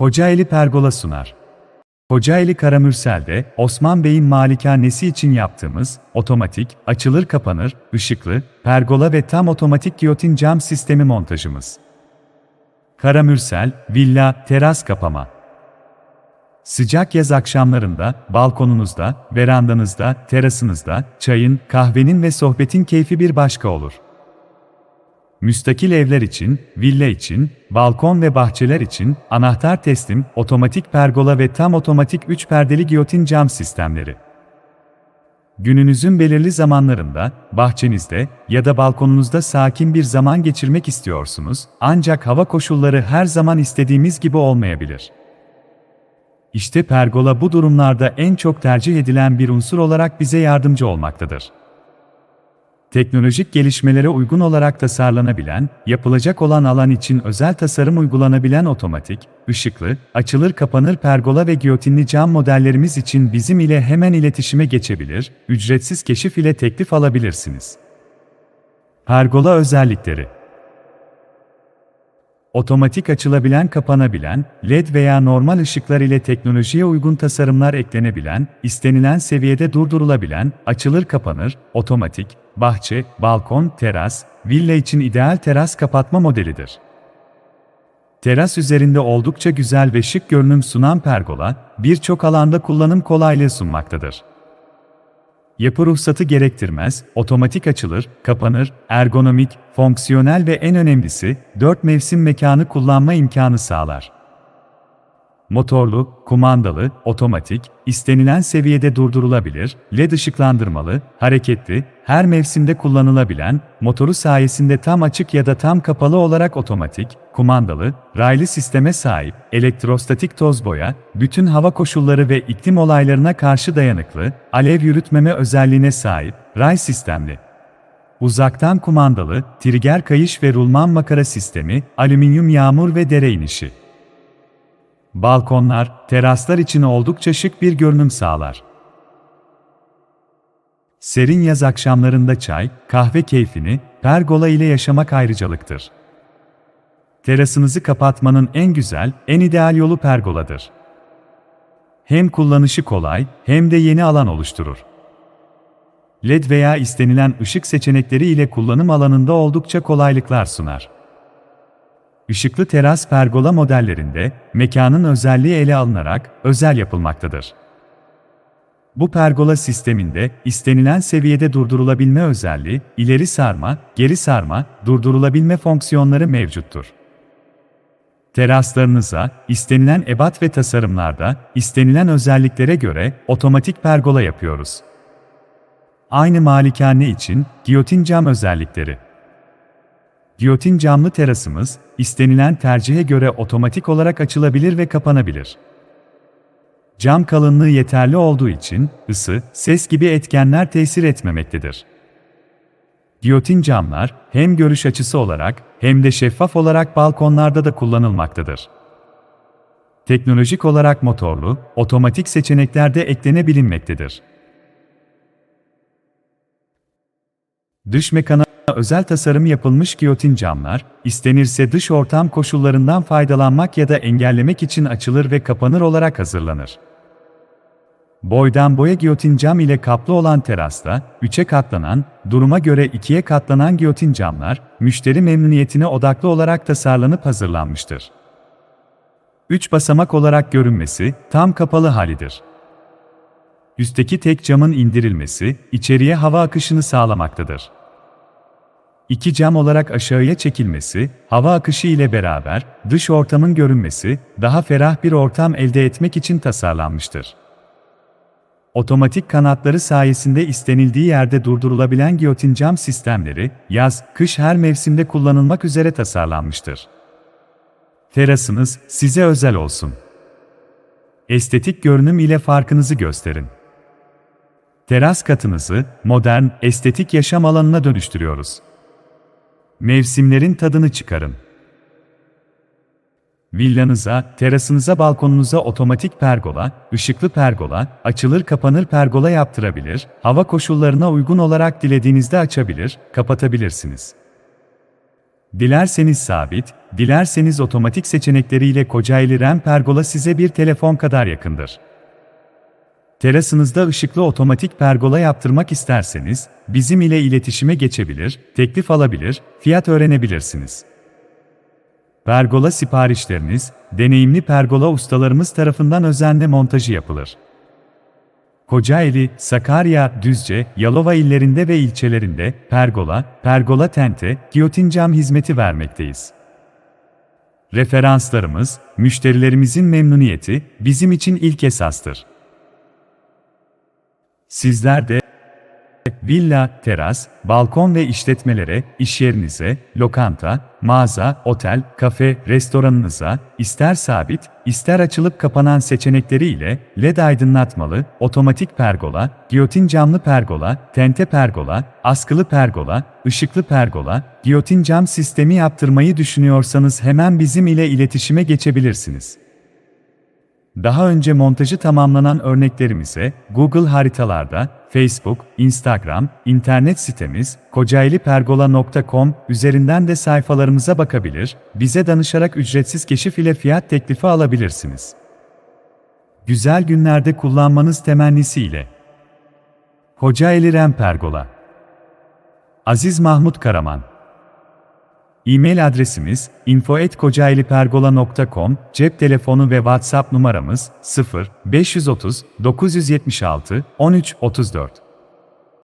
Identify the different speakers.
Speaker 1: Kocaeli Pergola sunar. Kocaeli Karamürsel'de Osman Bey'in malikanesi için yaptığımız otomatik, açılır kapanır, ışıklı, pergola ve tam otomatik giyotin cam sistemi montajımız. Karamürsel, villa, teras kapama. Sıcak yaz akşamlarında, balkonunuzda, verandanızda, terasınızda, çayın, kahvenin ve sohbetin keyfi bir başka olur. Müstakil evler için, villa için, balkon ve bahçeler için anahtar teslim, otomatik pergola ve tam otomatik 3 perdeli giyotin cam sistemleri. Gününüzün belirli zamanlarında, bahçenizde ya da balkonunuzda sakin bir zaman geçirmek istiyorsunuz, ancak hava koşulları her zaman istediğimiz gibi olmayabilir. İşte pergola bu durumlarda en çok tercih edilen bir unsur olarak bize yardımcı olmaktadır. Teknolojik gelişmelere uygun olarak tasarlanabilen, yapılacak olan alan için özel tasarım uygulanabilen otomatik, ışıklı, açılır kapanır pergola ve giyotinli cam modellerimiz için bizim ile hemen iletişime geçebilir, ücretsiz keşif ile teklif alabilirsiniz. Pergola özellikleri Otomatik açılabilen kapanabilen, LED veya normal ışıklar ile teknolojiye uygun tasarımlar eklenebilen, istenilen seviyede durdurulabilen, açılır kapanır, otomatik, bahçe, balkon, teras, villa için ideal teras kapatma modelidir. Teras üzerinde oldukça güzel ve şık görünüm sunan pergola, birçok alanda kullanım kolaylığı sunmaktadır. Yapı ruhsatı gerektirmez, otomatik açılır, kapanır, ergonomik, fonksiyonel ve en önemlisi, 4 mevsim mekanı kullanma imkanı sağlar. Motorlu, kumandalı, otomatik, istenilen seviyede durdurulabilir, led ışıklandırmalı, hareketli, her mevsimde kullanılabilen, motoru sayesinde tam açık ya da tam kapalı olarak otomatik, kumandalı, raylı sisteme sahip, elektrostatik toz boya, bütün hava koşulları ve iklim olaylarına karşı dayanıklı, alev yürütmeme özelliğine sahip, ray sistemli. Uzaktan kumandalı, trigger kayış ve rulman makara sistemi, alüminyum yağmur ve dere inişi. Balkonlar, teraslar için oldukça şık bir görünüm sağlar. Serin yaz akşamlarında çay, kahve keyfini, pergola ile yaşamak ayrıcalıktır. Terasınızı kapatmanın en güzel, en ideal yolu pergoladır. Hem kullanışı kolay, hem de yeni alan oluşturur. LED veya istenilen ışık seçenekleri ile kullanım alanında oldukça kolaylıklar sunar. Işıklı teras pergola modellerinde mekanın özelliği ele alınarak özel yapılmaktadır. Bu pergola sisteminde istenilen seviyede durdurulabilme özelliği, ileri sarma, geri sarma, durdurulabilme fonksiyonları mevcuttur. Teraslarınıza, istenilen ebat ve tasarımlarda, istenilen özelliklere göre otomatik pergola yapıyoruz. Aynı malikane için giyotin cam özellikleri. Giyotin camlı terasımız, istenilen tercihe göre otomatik olarak açılabilir ve kapanabilir. Cam kalınlığı yeterli olduğu için ısı, ses gibi etkenler tesir etmemektedir. Giyotin camlar hem görüş açısı olarak hem de şeffaf olarak balkonlarda da kullanılmaktadır. Teknolojik olarak motorlu, otomatik seçenekler de eklenebilinmektedir. Dış mekana özel tasarım yapılmış giyotin camlar, istenirse dış ortam koşullarından faydalanmak ya da engellemek için açılır ve kapanır olarak hazırlanır. Boydan boya giyotin cam ile kaplı olan terasta, 3'e katlanan, duruma göre 2'ye katlanan giyotin camlar, müşteri memnuniyetine odaklı olarak tasarlanıp hazırlanmıştır. 3 basamak olarak görünmesi, tam kapalı halidir. Üstteki tek camın indirilmesi, içeriye hava akışını sağlamaktadır. İki cam olarak aşağıya çekilmesi, hava akışı ile beraber dış ortamın görünmesi, daha ferah bir ortam elde etmek için tasarlanmıştır. Otomatik kanatları sayesinde istenildiği yerde durdurulabilen giyotin cam sistemleri, yaz, kış her mevsimde kullanılmak üzere tasarlanmıştır. Terasınız size özel olsun. Estetik görünüm ile farkınızı gösterin. Teras katınızı modern, estetik yaşam alanına dönüştürüyoruz. Mevsimlerin tadını çıkarın. Villanıza, terasınıza, balkonunuza otomatik pergola, ışıklı pergola, açılır kapanır pergola yaptırabilir, hava koşullarına uygun olarak dilediğinizde açabilir, kapatabilirsiniz. Dilerseniz sabit, dilerseniz otomatik seçenekleriyle Kocaeli RAM Pergola size bir telefon kadar yakındır. Terasınızda ışıklı otomatik pergola yaptırmak isterseniz, bizim ile iletişime geçebilir, teklif alabilir, fiyat öğrenebilirsiniz. Pergola siparişleriniz, deneyimli pergola ustalarımız tarafından özenle montajı yapılır. Kocaeli, Sakarya, Düzce, Yalova illerinde ve ilçelerinde pergola, pergola tente, giyotin cam hizmeti vermekteyiz. Referanslarımız, müşterilerimizin memnuniyeti bizim için ilk esastır. Sizler de villa, teras, balkon ve işletmelere, iş yerinize, lokanta, mağaza, otel, kafe, restoranınıza, ister sabit, ister açılıp kapanan seçenekleri ile LED aydınlatmalı, otomatik pergola, giyotin camlı pergola, tente pergola, askılı pergola, ışıklı pergola, giyotin cam sistemi yaptırmayı düşünüyorsanız hemen bizim ile iletişime geçebilirsiniz. Daha önce montajı tamamlanan örneklerimize Google haritalarda, Facebook, Instagram, internet sitemiz kocaelipergola.com üzerinden de sayfalarımıza bakabilir, bize danışarak ücretsiz keşif ile fiyat teklifi alabilirsiniz. Güzel günlerde kullanmanız temennisiyle. Kocaeli Rem Pergola Aziz Mahmut Karaman E-mail adresimiz info@kocaelipergola.com, cep telefonu ve WhatsApp numaramız 0 530 976 13 34.